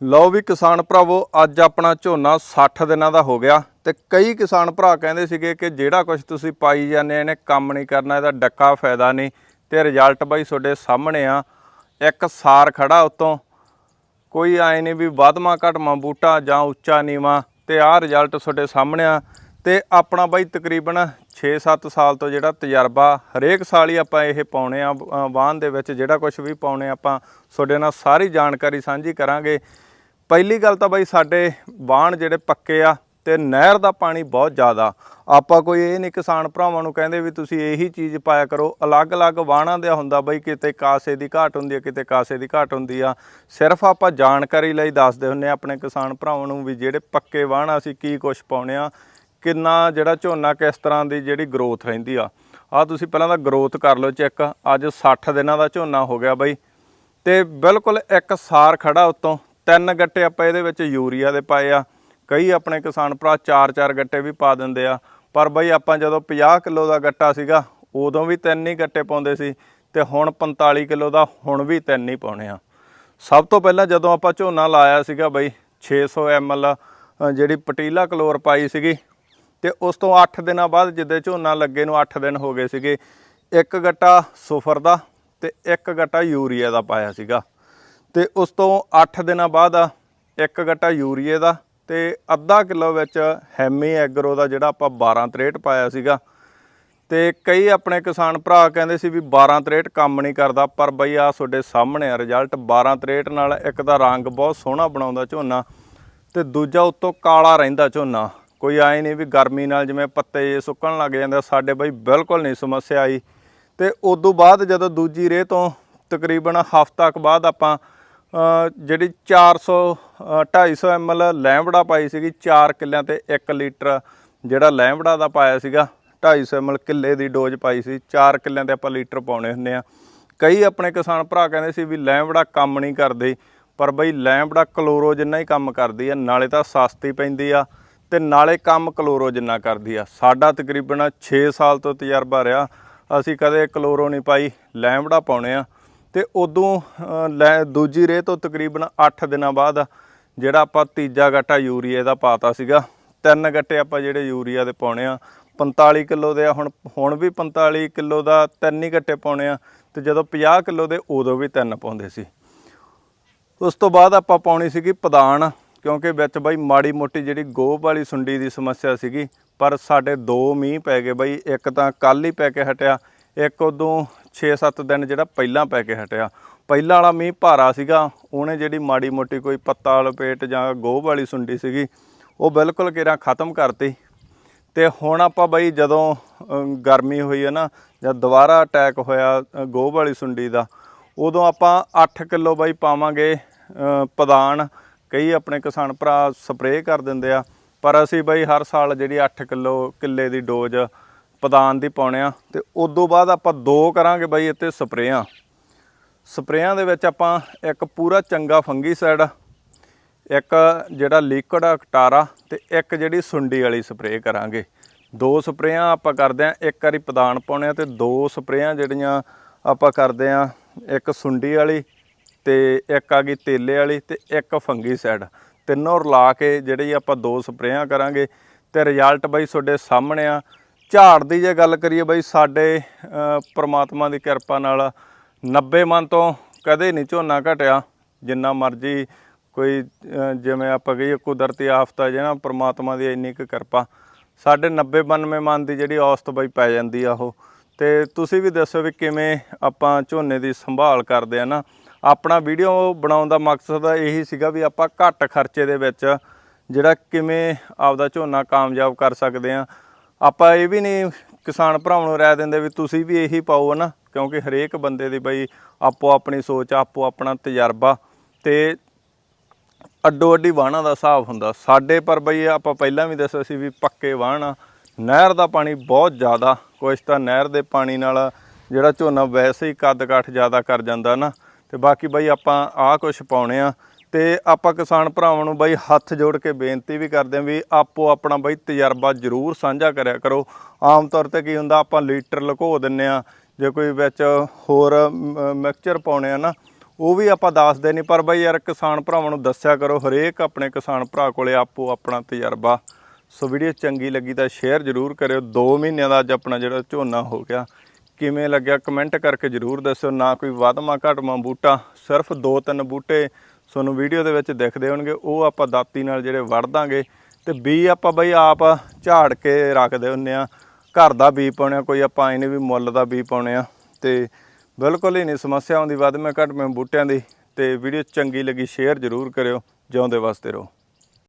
ਲਓ ਵੀ ਕਿਸਾਨ ਭਰਾਵੋ, ਅੱਜ ਆਪਣਾ ਝੋਨਾ 60 ਦਿਨਾਂ ਦਾ ਹੋ ਗਿਆ ਤੇ ਕਈ ਕਿਸਾਨ ਭਰਾ ਕਹਿੰਦੇ ਸੀਗੇ ਕਿ ਜਿਹੜਾ ਕੁਝ ਤੁਸੀਂ ਪਾਈ ਜਾਂਦੇ ਇਹਨੇ ਕੰਮ ਨਹੀਂ ਕਰਨਾ, ਇਹਦਾ ਡੱਕਾ ਫਾਇਦਾ ਨਹੀਂ ਤੇ ਰਿਜ਼ਲਟ ਬਾਈ ਤੁਹਾਡੇ ਸਾਹਮਣੇ ਆ। ਇੱਕ ਸਾਰ ਖੜਾ ਉਤੋਂ, ਕੋਈ ਆਏ ਨਹੀਂ ਵੀ ਵਧਮਾ ਘਟਮਾ ਬੂਟਾ ਜਾਂ ਉੱਚਾ ਨੀਵਾ ਤੇ ਆਹ ਰਿਜ਼ਲਟ ਤੁਹਾਡੇ ਸਾਹਮਣੇ ਆ ਤੇ ਆਪਣਾ ਬਾਈ ਤਕਰੀਬਨ 6-7 ਸਾਲ ਤੋਂ ਜਿਹੜਾ ਤਜਰਬਾ ਹਰੇਕ ਸਾਲ ਹੀ ਆਪਾਂ ਇਹ ਪਾਉਣੇ ਆ ਵਾਹਨ ਦੇ ਵਿੱਚ ਜਿਹੜਾ ਕੁਝ ਵੀ ਪਾਉਣੇ ਆਪਾਂ, ਤੁਹਾਡੇ ਨਾਲ ਸਾਰੀ ਜਾਣਕਾਰੀ ਸਾਂਝੀ ਕਰਾਂਗੇ। ਪਹਿਲੀ ਗੱਲ ਤਾਂ ਬਾਈ ਸਾਡੇ ਵਾਹਣ ਜਿਹੜੇ ਪੱਕੇ ਆ ਤੇ ਨਹਿਰ ਦਾ ਪਾਣੀ ਬਹੁਤ ਜ਼ਿਆਦਾ। ਆਪਾਂ ਕੋਈ ਇਹ ਨਹੀਂ ਕਿਸਾਨ ਭਰਾਵਾਂ ਨੂੰ ਕਹਿੰਦੇ ਵੀ ਤੁਸੀਂ ਇਹੀ ਚੀਜ਼ ਪਾਇਆ ਕਰੋ। ਅਲੱਗ-ਅਲੱਗ ਵਾਹਣਾਂ ਦਾ ਹੁੰਦਾ ਬਈ, ਕਿਤੇ ਕਾਸੇ ਦੀ ਘਾਟ ਹੁੰਦੀ ਹੈ ਕਿਤੇ ਕਾਸੇ ਦੀ ਘਾਟ ਹੁੰਦੀ ਆ। ਸਿਰਫ ਆਪਾਂ ਜਾਣਕਾਰੀ ਲਈ ਦੱਸਦੇ ਹੁੰਨੇ ਆ ਆਪਣੇ ਕਿਸਾਨ ਭਰਾਵਾਂ ਨੂੰ ਵੀ ਜਿਹੜੇ ਪੱਕੇ ਵਾਹਣ ਅਸੀਂ ਕੀ ਕੁਝ ਪਾਉਣੇ ਆ, ਕਿੰਨਾ ਜਿਹੜਾ ਝੋਨਾ ਕਿਸ ਤਰ੍ਹਾਂ ਦੀ ਜਿਹੜੀ ਗਰੋਥ ਰਹਿੰਦੀ ਆ। ਆ ਤੁਸੀਂ ਪਹਿਲਾਂ ਤਾਂ ਗਰੋਥ ਕਰ ਲਓ ਚੈੱਕ। ਅੱਜ 60 ਦਿਨਾਂ ਦਾ ਝੋਨਾ ਹੋ ਗਿਆ ਬਈ। ਤੇ ਬਿਲਕੁਲ ਇੱਕ ਸਾਰ ਖੜਾ ਉਤੋਂ। ਤਿੰਨ ਗੱਟੇ ਆਪਾਂ ਇਹਦੇ ਵਿੱਚ ਯੂਰੀਆ ਦੇ ਪਾਏ ਆ। ਕਈ ਆਪਣੇ ਕਿਸਾਨ ਭਰਾ ਚਾਰ ਚਾਰ ਗੱਟੇ ਵੀ ਪਾ ਦਿੰਦੇ ਆ। ਪਰ ਬਈ ਆਪਾਂ ਜਦੋਂ 50 ਕਿਲੋ ਦਾ ਗੱਟਾ ਸੀਗਾ ਉਦੋਂ ਵੀ ਤਿੰਨ ਹੀ ਗੱਟੇ ਪਾਉਂਦੇ ਸੀ ਤੇ ਹੁਣ 45 ਕਿਲੋ ਦਾ ਹੁਣ ਵੀ ਤਿੰਨ ਹੀ ਪਾਉਣੇ ਆ। ਸਭ ਤੋਂ ਪਹਿਲਾਂ ਜਦੋਂ ਆਪਾਂ ਝੋਨਾ ਲਾਇਆ ਸੀਗਾ ਬਈ 600 ml ਅ, ਜਿਹੜੀ ਪਟੀਲਾ ਕਲੋਰ ਪਾਈ ਸੀਗੀ ਤੇ ਉਸ ਤੋਂ 8 ਦਿਨਾਂ ਬਾਅਦ ਜਿੱਦੇ ਝੋਨਾ ਲੱਗੇ ਨੂੰ 8 ਦਿਨ ਹੋ ਗਏ ਸੀਗੇ ਇੱਕ ਗੱਟਾ ਸੁਫਰ ਦਾ ਤੇ ਇੱਕ ਗੱਟਾ ਯੂਰੀਆ ਦਾ ਪਾਇਆ ਸੀਗਾ। ਤੇ ਉਸ ਤੋਂ 8 ਦਿਨਾਂ ਬਾਅਦ ਇੱਕ ਗੱਟਾ ਯੂਰੀਏ ਦਾ ਤੇ ਅੱਧਾ ਕਿਲੋ ਵਿੱਚ ਹੈਮੀ ਐਗਰੋ ਦਾ ਜਿਹੜਾ ਆਪਾਂ 12 63 ਪਾਇਆ ਸੀਗਾ। ਤੇ ਕਈ ਆਪਣੇ ਕਿਸਾਨ ਭਰਾ ਕਹਿੰਦੇ ਸੀ ਵੀ 12 63 ਕੰਮ ਨਹੀਂ ਕਰਦਾ, ਪਰ ਬਈ ਆ ਤੁਹਾਡੇ ਸਾਹਮਣੇ ਆ ਰਿਜ਼ਲਟ 12 63 ਨਾਲ ਇੱਕ ਤਾਂ ਰੰਗ ਬਹੁਤ ਸੋਹਣਾ ਬਣਾਉਂਦਾ ਝੋਨਾ ਤੇ ਦੂਜਾ ਉੱਤੋਂ ਕਾਲਾ ਰਹਿੰਦਾ ਝੋਨਾ। ਕੋਈ ਆਏ ਨਹੀਂ ਵੀ ਗਰਮੀ ਨਾਲ ਜਿਵੇਂ ਪੱਤੇ ਸੁੱਕਣ ਲੱਗ ਜਾਂਦੇ ਸਾਡੇ ਬਈ ਬਿਲਕੁਲ ਨਹੀਂ ਸਮੱਸਿਆ ਆਈ। ਤੇ ਉਦੋਂ ਬਾਅਦ ਜਦੋਂ ਦੂਜੀ ਰੇਹ ਤੋਂ ਤਕਰੀਬਨ ਹਫ਼ਤਾ ਕੁ ਬਾਅਦ ਆਪਾਂ ਜਿਹੜੀ 400 ਅ, 250 ml ਲੈਂਬੜਾ ਪਾਈ ਸੀਗੀ 4 ਕਿੱਲਿਆਂ ਤੇ 1 ਲੀਟਰ। ਜਿਹੜਾ ਲੈਂਬੜਾ ਦਾ ਪਾਇਆ ਸੀਗਾ 250 ml ਕਿੱਲੇ ਦੀ ਡੋਜ਼ ਪਾਈ ਸੀ 4 ਕਿੱਲਿਆਂ ਤੇ ਆਪਾਂ ਲੀਟਰ ਪਾਉਣੇ ਹੁੰਦੇ ਆ। ਕਈ ਆਪਣੇ ਕਿਸਾਨ ਭਰਾ ਕਹਿੰਦੇ ਸੀ ਵੀ ਲੈਂਬੜਾ ਕੰਮ ਨਹੀਂ ਕਰਦੇ ਪਰ ਬਈ ਲੈਂਬੜਾ ਕਲੋਰੋ ਜਿੰਨਾ ਹੀ ਕੰਮ ਕਰਦੀ ਆ ਨਾਲੇ ਤਾਂ ਸਸਤੀ ਪੈਂਦੀ ਆ ਤੇ ਨਾਲੇ ਕੰਮ ਕਲੋਰੋ ਜਿੰਨਾ ਕਰਦੀ ਆ। ਸਾਡਾ ਤਕਰੀਬਨ 6 ਸਾਲ ਤੋਂ ਤਜਰਬਾ ਰਿਹਾ ਅਸੀਂ ਕਦੇ ਕਲੋਰੋ ਨਹੀਂ ਪਾਈ ਲੈਂਬੜਾ ਪਾਉਣੇ ਆ। ਤੇ ਉਦੋਂ ਲੈ ਦੂਜੀ ਰੇਹ ਤੋਂ ਤਕਰੀਬਨ 8 ਦਿਨਾਂ ਬਾਅਦ ਜਿਹੜਾ ਆਪਾਂ ਤੀਜਾ ਗੱਟਾ ਯੂਰੀਆ ਦਾ ਪਾਤਾ ਸੀਗਾ, ਤਿੰਨ ਗੱਟੇ ਆਪਾਂ ਜਿਹੜੇ ਯੂਰੀਆ ਦੇ ਪਾਉਣੇ ਆ 45 ਕਿਲੋ ਦੇ ਆ, ਹੁਣ ਹੁਣ ਵੀ 45 ਕਿਲੋ ਦਾ ਤਿੰਨ ਹੀ ਗੱਟੇ ਪਾਉਣੇ ਆ, ਤੇ ਜਦੋਂ 50 ਕਿਲੋ ਦੇ ਉਦੋਂ ਵੀ ਤਿੰਨ ਪਾਉਂਦੇ ਸੀ। ਉਸ ਤੋਂ ਬਾਅਦ ਆਪਾਂ ਪਾਉਣੀ ਸੀਗੀ ਪਦਾਨ, ਕਿਉਂਕਿ ਵਿੱਚ ਬਾਈ ਮਾੜੀ ਮੋਟੀ ਜਿਹੜੀ ਗੋਭ ਵਾਲੀ ਸੁੰਡੀ ਦੀ ਸਮੱਸਿਆ ਸੀਗੀ, ਪਰ ਸਾਡੇ ਦੋ ਮੀਂਹ ਪੈ ਗਏ ਬਾਈ, ਇੱਕ ਤਾਂ ਕੱਲ ਹੀ ਪੈ ਕੇ ਹਟਿਆ, ਇੱਕ ਉਦੋਂ 6-7 ਦਿਨ ਜਿਹੜਾ ਪਹਿਲਾਂ ਪੈ ਕੇ ਹਟਿਆ। ਪਹਿਲਾਂ ਵਾਲਾ ਮੀਂਹ ਭਾਰਾ ਸੀਗਾ ਉਹਨੇ ਜਿਹੜੀ ਮਾੜੀ ਮੋਟੀ ਕੋਈ ਪੱਤਾ ਲਪੇਟ ਜਾਂ ਗੋਭ ਵਾਲੀ ਸੁੰਡੀ ਸੀਗੀ ਉਹ ਬਿਲਕੁਲ ਕਿਰਾਂ ਖਤਮ ਕਰਤੀ। ਤੇ ਹੁਣ ਆਪਾਂ ਬਈ ਜਦੋਂ ਗਰਮੀ ਹੋਈ ਹੈ ਨਾ ਜਾਂ ਦੁਬਾਰਾ ਅਟੈਕ ਹੋਇਆ ਅ, ਵਾਲੀ ਸੁੰਡੀ ਦਾ ਉਦੋਂ ਆਪਾਂ 8 ਕਿਲੋ ਬਈ ਪਾਵਾਂਗੇ ਪਦਾਨ। ਕਈ ਆਪਣੇ ਕਿਸਾਨ ਭਰਾ ਸਪਰੇਅ ਕਰ ਦਿੰਦੇ ਆ ਪਰ ਅਸੀਂ ਬਈ ਹਰ ਸਾਲ ਜਿਹੜੀ 8 ਕਿਲੋ ਕਿੱਲੇ ਦੀ ਡੋਜ਼ ਪਦਾਨ ਦੀ ਪਾਉਣੇ ਆ ਤੇ ਤੋਂ ਬਾਅਦ ਆਪਾਂ ਦੋ ਕਰਾਂਗੇ ਬਾਈ ਇੱਥੇ ਸਪਰੇਆਂ। ਸਪਰੇਆਂ ਦੇ ਵਿੱਚ ਆਪਾਂ ਇੱਕ ਪੂਰਾ ਚੰਗਾ ਫੰਗੀਸਾਈਡ ਇੱਕ ਜਿਹੜਾ ਲਿਕਵਿਡ ਅਕਟਾਰਾ ਤੇ ਇੱਕ ਜਿਹੜੀ ਸੁੰਡੀ ਵਾਲੀ ਸਪਰੇਅ ਕਰਾਂਗੇ। ਦੋ ਸਪਰੇਆਂ ਆਪਾਂ ਕਰਦੇ ਆ, ਇੱਕ ਵਾਰੀ ਪਦਾਨ ਪਾਉਣੇ ਆ ਤੇ ਦੋ ਸਪਰੇਆਂ ਜਿਹੜੀਆਂ ਆਪਾਂ ਕਰਦੇ ਆ, ਇੱਕ ਸੁੰਡੀ ਵਾਲੀ ਤੇ ਇੱਕ ਆ ਗਈ ਤੇਲੇ ਵਾਲੀ ਤੇ ਇੱਕ ਫੰਗੀਸਾਈਡ ਤਿੰਨੋਂ ਰਲਾ ਕੇ ਜਿਹੜੀ ਆਪਾਂ ਦੋ ਸਪਰੇਆਂ ਕਰਾਂਗੇ ਤੇ ਰਿਜ਼ਲਟ ਬਾਈ ਤੁਹਾਡੇ ਸਾਹਮਣੇ ਆ। ਝਾੜ ਦੀ ਜੇ ਗੱਲ ਕਰੀਏ ਬਾਈ ਸਾਡੇ ਅ, ਪ੍ਰਮਾਤਮਾ ਦੀ ਕਿਰਪਾ ਨਾਲ 90 ਮਨ ਤੋਂ ਕਦੇ ਨਹੀਂ ਝੋਨਾ ਘਟਿਆ। ਜਿੰਨਾ ਮਰਜ਼ੀ ਕੋਈ ਜਿਵੇਂ ਆਪਾਂ ਕਹੀਏ ਕੁਦਰਤੀ ਆਫਤ ਹੈ ਜਿਹਨਾਂ ਪ੍ਰਮਾਤਮਾ ਦੀ ਇੰਨੀ ਕੁ ਕਿਰਪਾ। ਸਾਡੇ 90 92 ਮਨ ਦੀ ਜਿਹੜੀ ਔਸਤ ਬਈ ਪੈ ਜਾਂਦੀ ਆ ਉਹ। ਤੇ ਤੁਸੀਂ ਵੀ ਦੱਸੋ ਵੀ ਕਿਵੇਂ ਆਪਾਂ ਝੋਨੇ ਦੀ ਸੰਭਾਲ ਕਰਦੇ ਆ ਨਾ। ਆਪਣਾ ਵੀਡੀਓ ਬਣਾਉਣ ਦਾ ਮਕਸਦ ਇਹੀ ਸੀਗਾ ਵੀ ਆਪਾਂ ਘੱਟ ਖਰਚੇ ਦੇ ਵਿੱਚ ਜਿਹੜਾ ਕਿਵੇਂ ਆਪਦਾ ਝੋਨਾ ਕਾਮਯਾਬ ਕਰ ਸਕਦੇ ਆ। ਆਪਾਂ ਇਹ ਵੀ ਨਹੀਂ ਕਿਸਾਨ ਭਰਾਵਾਂ ਨੂੰ ਰਾਏ ਦਿੰਦੇ ਵੀ ਤੁਸੀਂ ਵੀ ਇਹੀ ਪਾਓ ਨਾ ਕਿਉਂਕਿ ਹਰੇਕ ਬੰਦੇ ਦੀ ਬਈ ਆਪੋ ਆਪਣੀ ਸੋਚ, ਆਪੋ ਆਪਣਾ ਤਜਰਬਾ ਤੇ ਅੱਡੋ ਅੱਡੀ ਵਾਹਣਾ ਦਾ ਹਿਸਾਬ ਹੁੰਦਾ। ਸਾਡੇ ਪਰ ਬਈ ਆਪਾਂ ਪਹਿਲਾਂ ਵੀ ਦੱਸਿਆ ਸੀ ਵੀ ਪੱਕੇ ਵਾਹਣ ਆ, ਨਹਿਰ ਦਾ ਪਾਣੀ ਬਹੁਤ ਜ਼ਿਆਦਾ, ਕੁਛ ਤਾਂ ਨਹਿਰ ਦੇ ਪਾਣੀ ਨਾਲ ਜਿਹੜਾ ਝੋਨਾ ਵੈਸੇ ਹੀ ਕੱਦ ਕਾਠ ਜ਼ਿਆਦਾ ਕਰ ਜਾਂਦਾ ਨਾ, ਤੇ ਬਾਕੀ ਬਈ ਆਪਾਂ ਆਹ ਕੁਛ ਪਾਉਣੇ ਆ ਤੇ ਆਪਾਂ ਕਿਸਾਨ ਭਰਾਵਾਂ ਨੂੰ ਬਈ ਹੱਥ ਜੋੜ ਕੇ ਬੇਨਤੀ ਵੀ ਕਰਦੇ ਆਂ ਵੀ ਆਪੋ ਆਪਣਾ ਬਾਈ ਤਜਰਬਾ ਜ਼ਰੂਰ ਸਾਂਝਾ ਕਰਿਆ ਕਰੋ। ਆਮ ਤੌਰ ਤੇ ਕੀ ਹੁੰਦਾ, ਆਪਾਂ ਲੀਟਰ ਲੁਕੋ ਦਿੰਨੇ ਆ ਜੇ ਕੋਈ ਵਿੱਚ ਹੋਰ ਮਿਕਸਚਰ ਪਾਉਣੇ ਆ ਨਾ, ਉਹ ਵੀ ਆਪਾਂ ਦੱਸਦੇ ਨਹੀਂ, ਪਰ ਬਾਈ ਯਾਰ ਕਿਸਾਨ ਭਰਾਵਾਂ ਨੂੰ ਦੱਸਿਆ ਕਰੋ, ਹਰੇਕ ਆਪਣੇ ਕਿਸਾਨ ਭਰਾ ਕੋਲੇ ਆਪੋ ਆਪਣਾ ਤਜਰਬਾ। ਸੋ ਵੀਡੀਓ ਚੰਗੀ ਲੱਗੀ ਤਾਂ ਸ਼ੇਅਰ ਜ਼ਰੂਰ ਕਰਿਓ। 2 ਮਹੀਨਿਆਂ ਦਾ ਅੱਜ ਆਪਣਾ ਜਿਹੜਾ ਝੋਨਾ ਹੋ ਗਿਆ, ਕਿਵੇਂ ਲੱਗਿਆ ਕਮੈਂਟ ਕਰਕੇ ਜ਼ਰੂਰ ਦੱਸਿਓ। ਨਾ ਕੋਈ ਵਧਮਾ ਘਟਮਾ ਬੂਟਾ, ਸਿਰਫ 2-3 ਬੂਟੇ ਤੁਹਾਨੂੰ ਵੀਡੀਓ ਦੇ ਵਿੱਚ ਦਿਖਦੇ ਹੋਣਗੇ, ਉਹ ਆਪਾਂ ਦਾਤੀ ਨਾਲ ਜਿਹੜੇ ਵੜ ਦਾਂਗੇ ਤੇ ਬੀ ਆਪਾਂ ਬਈ ਆਪ ਝਾੜ ਕੇ ਰੱਖਦੇ ਹੁੰਨੇ ਆ, ਘਰ ਦਾ ਬੀ ਪਾਉਣੇ ਆ, ਕੋਈ ਆਪਾਂ ਐ ਵੀ ਮੁੱਲ ਦਾ ਬੀ ਪਾਉਣੇ ਆ। ਤੇ ਬਿਲਕੁਲ ਹੀ ਨਹੀਂ ਸਮੱਸਿਆ ਆਉਂਦੀ ਵੱਧ ਮੈਂ ਘੱਟ ਮੈਂ ਬੂਟਿਆਂ ਦੀ, ਤੇ ਵੀਡੀਓ ਚੰਗੀ ਲੱਗੀ, ਸ਼ੇਅਰ ਜ਼ਰੂਰ ਕਰਿਓ, ਜਿਉਂਦੇ ਵਾਸਤੇ ਰਹੋ।